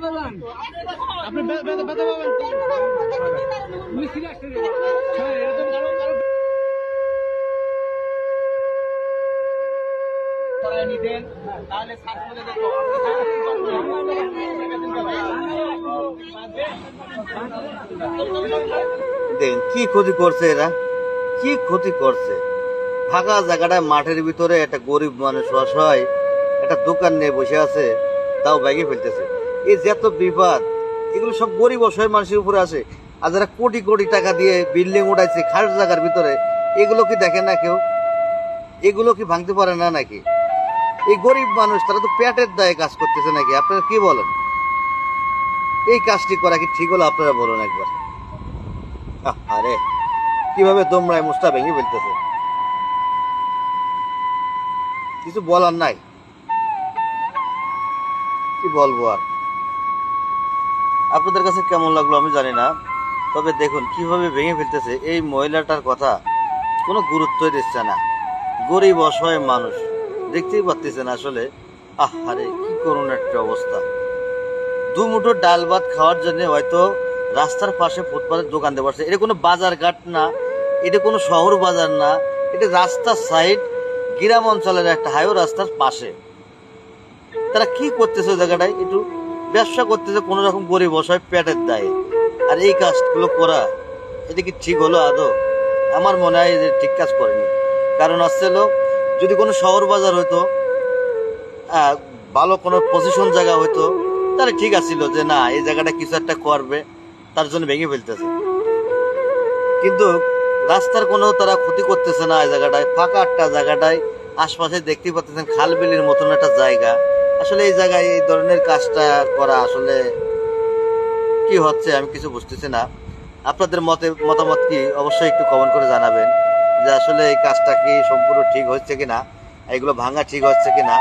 আপনি বে- বে- ব্যথা পাবেন তুমি serious হ্যাঁ, এরকম কারো- কারো- করায় নিতেন তাহলে সাত দেখো। দেন কি ক্ষতি করছে এরা? কি ক্ষতি করছে? ফাঁকা জায়গাটায় মাঠের ভিতরে একটা গরিব মানুষ অসহায় একটা দোকান নিয়ে বসে আছে তাও ব্যাগে ফেলতেছে। এই যে এত বিপদ, এগুলো সব গরিব অসহায় মানুষের উপরে আসে। আর যারা কোটি কোটি টাকা দিয়ে বিল্ডিং উঠাইছে খাস জায়গার ভিতরে, এগুলো কি দেখে না কেউ? এগুলো কি ভাঙতে পারে না নাকি? এই গরিব মানুষ, তারা তো পেটের দায়ে কাজ করতেছে নাকি? আপনারা কি বলেন? এই কাজটি করা কি ঠিক হলো? আপনারা বলুন একবার। আরে কীভাবে তোমরাই মুস্তা ভেঙে ফেলতেছে? কিছু বলার নাই। কি বলব আর? আপনাদের কাছে কেমন লাগল আমি জানি না, তবে দেখুন কীভাবে ভেঙে ফেলতেছে এই মহিলাটার কথা কোনো গুরুত্বই দিচ্ছে না। গরিব অসহায় মানুষ, দেখতেই পাচ্ছেন আসলে, আহারে, কি করুন একটা অবস্থা। দু মুঠো ডাল ভাত খাওয়ার জন্য হয়তো রাস্তার পাশে ফুটপাতের দোকান দিয়ে বসে। এটা কোনো বাজার ঘাট না, এটা কোনো শহর বাজার না, এটা রাস্তার সাইড গ্রাম অঞ্চলের একটা হাইও রাস্তার পাশে। তারা কি করতেছে জায়গাটায় একটু ব্যবসা করতেছে কোনো রকম গরিব অসহায় পেটের দায়ে। আর এই কাজগুলো করা, এটা কি ঠিক হলো আদৌ? আমার মনে হয় যে ঠিক কাজ করেনি। কারণ আসছে হলো, যদি কোনো শহর বাজার হতো ভালো কোনো পজিশন জায়গা হতো তাহলে ঠিক আছিল যে না, এই জায়গাটা কিছু একটা করবে, তার জন্য ভেঙে ফেলতেছে। কিন্তু রাস্তার কোনো তারা ক্ষতি করতেছে না এই জায়গাটায়, ফাঁকা একটা জায়গাটায়, আশপাশে দেখতে খাল বিলের মতন একটা জায়গা। আসলে এই জায়গায় এই ধরনের কাজটা করা আসলে কি হচ্ছে আমি কিছু বুঝতেছি না। আপনাদের মতে, মতামত কি? অবশ্যই একটু কমেন্ট করে জানাবেন যে আসলে এই কাজটা কি সম্পূর্ণ ঠিক হচ্ছে কিনা? এগুলো ভাঙা ঠিক হচ্ছে কিনা?